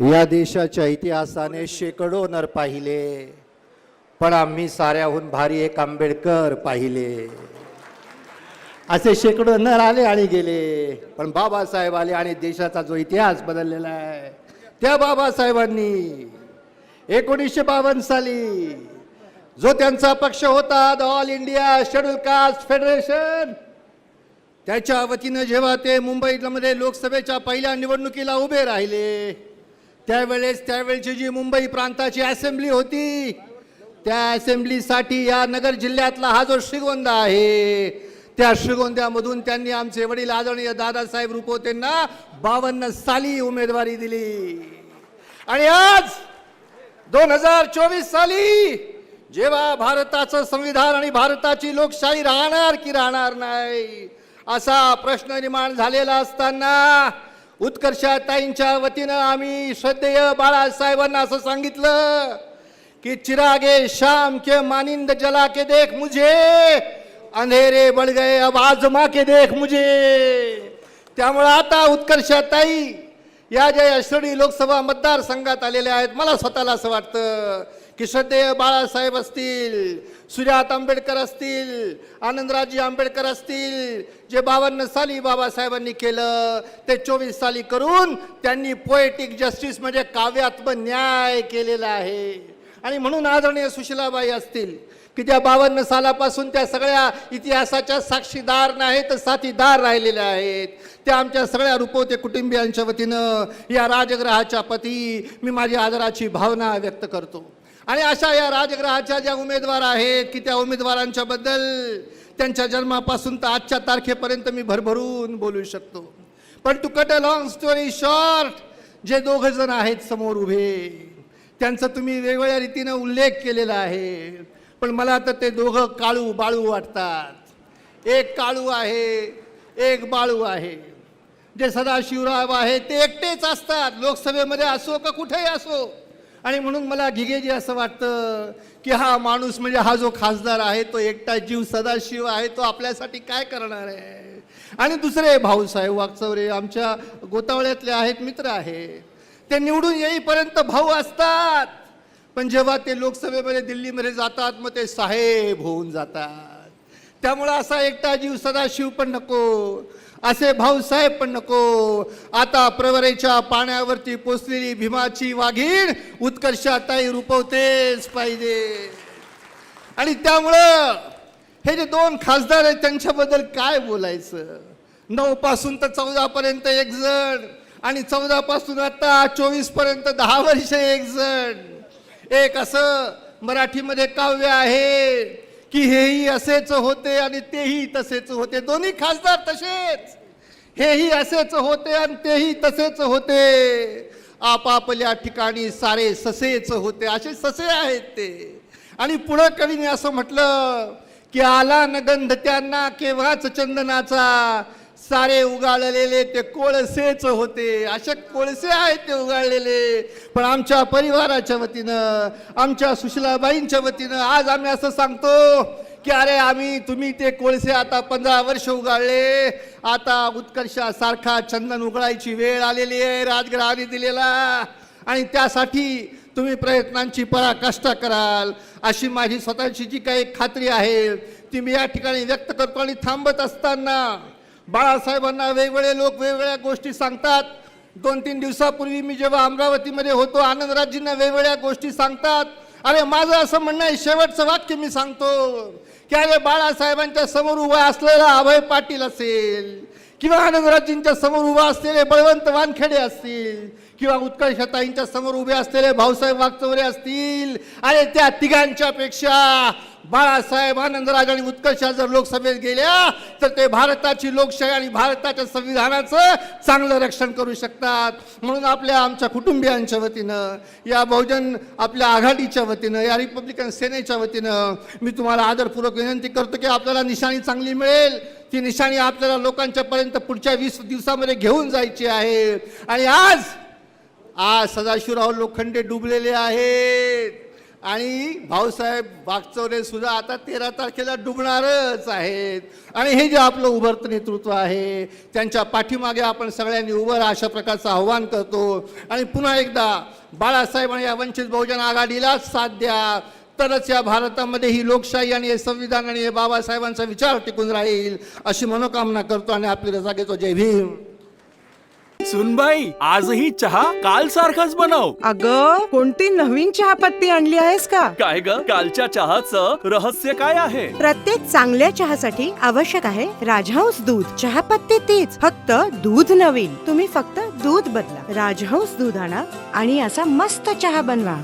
या देशाच्या इतिहासाने शेकडो नर पाहिले पण आम्ही साऱ्याहून भारी एक आंबेडकर पाहिले. असे शेकडो नर आले आणि गेले पण बाबासाहेब आले आणि देशाचा जो इतिहास बदललेला आहे त्या बाबासाहेबांनी एकोणीसशे बावन्न साली जो त्यांचा पक्ष होता the All India Scheduled Caste Federation त्याच्या वतीनं जेव्हा ते मुंबईमध्ये लोकसभेच्या पहिल्या निवडणुकीला उभे राहिले त्यावेळेस त्यावेळची जी मुंबई प्रांताची असेंब्ली होती त्या असेंब्लीसाठी या नगर जिल्ह्यातला हा जो श्रीगोंदा आहे त्या श्रीगोंद्यामधून त्यांनी आमचे वडील आदरणीय दादासाहेब रुपवतेंना बावन्न साली उमेदवारी दिली. आणि आज दोन हजार चोवीस साली जेव्हा भारताचं संविधान आणि भारताची लोकशाही राहणार की राहणार नाही असा प्रश्न निर्माण झालेला असताना उत्कर्षाताईंच्या वतीनं आम्ही श्रद्धेय बाळासाहेबांना असं सांगितलं की चिरागे श्याम के मानिंद जला के देख मुझे अंधेरे बळ गए अब आजमा के देख मुझे. त्यामुळं आता उत्कर्षाताई या ज्या यशवडी लोकसभा मतदारसंघात आलेल्या आहेत मला स्वतःला असं वाटतं किशोरदेव बाळासाहेब असतील सुजात आंबेडकर असतील आनंदराजी आंबेडकर असतील जे बावन्न साली बाबासाहेबांनी केलं ते चोवीस साली करून त्यांनी पोएटिक जस्टिस म्हणजे काव्यात्म न्याय केलेला आहे. आणि म्हणून आदरणीय सुशीलाबाई असतील की त्या बावन्न सालापासून त्या सगळ्या इतिहासाच्या साक्षीदार नाहीत तर साथीदार राहिलेल्या आहेत. त्या आमच्या सगळ्या रुपवते कुटुंबियांच्या वतीनं या राजग्रहाच्या पती मी माझी आदराची भावना व्यक्त करतो. आणि अशा या राजग्रहाच्या ज्या उमेदवार आहेत की त्या उमेदवारांच्या बद्दल त्यांच्या जन्मापासून तर आजच्या तारखेपर्यंत मी भरभरून बोलू शकतो. पण to cut a long story short जे दोघ जण आहेत समोर उभे त्यांचा तुम्ही वेगवेगळ्या रीतीनं उल्लेख केलेला आहे. पण मला तर ते दोघं काळू बाळू वाटतात. एक काळू आहे एक बाळू आहे. जे सदाशिवराव आहे ते एकटेच असतात. लोकसभेमध्ये असो का कुठेही असो आणि म्हणून मला घिगेजी असं वाटतं की हा माणूस म्हणजे हा जो खासदार आहे तो एकटा जीव सदाशिव आहे तो आपल्यासाठी काय करणार आहे? आणि दुसरे भाऊसाहेब वागचौरे आमच्या गोतावळ्यातले आहेत मित्र आहेत ते निवडून येईपर्यंत भाऊ असतात. पण जेव्हा ते लोकसभेमध्ये दिल्लीमध्ये जातात मग ते साहेब होऊन जातात. त्यामुळं असा एकटा जीव सदाशिव पण नको. असे भाऊसाहेब पण नको. आता प्रवरेच्या पाण्यावरती पोचलेली भीमाची वाघीण उत्कर्षाताई रुपवतेच पाहिजे. आणि त्यामुळं हे जे दोन खासदार आहेत त्यांच्याबद्दल काय बोलायचं? नऊ पासून तर चौदा पर्यंत एक जण आणि चौदा पासून आता चोवीसपर्यंत दहा वर्ष एक जण. एक असं मराठीमध्ये काव्य आहे. की हेही असेच होते आणि तेही तसेच होते. दोन्ही खासदार तसेच. हेही असेच होते आणि तेही तसेच होते. आपापल्या ठिकाणी सारे ससेच होते. असे ससे आहेत ते. आणि पुढं कवीने असं म्हटलं की आला न गंध त्यांना केव्हाच चंदनाचा. सारे उगाळलेले ते कोळसेच होते. असे कोळसे आहेत ते उगाळलेले. पण आमच्या परिवाराच्या वतीनं आमच्या सुशीलाबाईंच्या वतीनं आज आम्ही असं सांगतो की अरे आम्ही तुम्ही ते कोळसे आता पंधरा वर्ष उगाळले. आता उत्कर्षासारखा चंदन उगळायची वेळ आलेली आहे राजगडाने दिलेला. आणि त्यासाठी तुम्ही प्रयत्नांची पराकाष्ठा कराल. अशी माझी स्वतःची जी काही खात्री आहे ती मी या ठिकाणी व्यक्त करतो आणि थांबत असताना बाळासाहेबांना वेगवेगळे लोक वेगवेगळ्या गोष्टी सांगतात. दोन तीन दिवसापूर्वी मी जेव्हा अमरावतीमध्ये होतो आनंदराजींना वेगवेगळ्या गोष्टी सांगतात. अरे माझं असं म्हणणं आहे शेवटचं वाक्य मी सांगतो की अरे बाळासाहेबांच्या समोर उभा असलेला अभय पाटील असेल किंवा आनंदराजींच्या समोर उभा असलेले बळवंत वानखेडे असतील किंवा उत्कर्षताईंच्या समोर उभे असलेले भाऊसाहेब वागचौरे असतील आणि त्या तिघांच्या पेक्षा बाळासाहेब आनंदराज आणि उत्कर्षा जर लोकसभेत गेल्या तर ते भारताची लोकशाही आणि भारताच्या संविधानाचं चांगलं रक्षण करू शकतात. म्हणून आपल्या आमच्या कुटुंबियांच्या वतीनं या बहुजन आपल्या आघाडीच्या वतीनं या रिपब्लिकन सेनेच्या वतीनं मी तुम्हाला आदरपूर्वक विनंती करतो की आपल्याला निशाणी चांगली मिळेल. ती निशाणी आपल्याला लोकांच्या पर्यंत पुढच्या वीस दिवसामध्ये घेऊन जायची आहे. आणि आज आज सदाशिवराव लोखंडे डुबलेले आहेत. आणि भाऊसाहेब वागचौरे सुद्धा आता तेरा तारखेला डुबणारच आहेत. आणि हे जे आपलं उभरतं नेतृत्व आहे त्यांच्या पाठीमागे आपण सगळ्यांनी उभं अशा प्रकारचं आव्हान करतो. आणि पुन्हा एकदा बाळासाहेब आणि या वंचित बहुजन आघाडीलाच साथ द्या. तरच या भारतामध्ये ही लोकशाही आणि हे संविधान आणि हे बाबासाहेबांचा विचार टिकून राहील अशी मनोकामना करतो आणि आपली रजा घेतो. जय भीम. सुनबाई आजही चहा काल सारखाच बनव. अग कोणती नवीन चहापत्ती आणली आहेस का? काय ग? कालच्या चहाचं रहस्य काय आहे? प्रत्येक चांगल्या चहासाठी आवश्यक आहे राजहंस दूध. चहापत्ती तीच फक्त दूध नवीन. तुम्ही फक्त दूध बदला. राजहंस दूध आणा आणि असा मस्त चहा बनवा.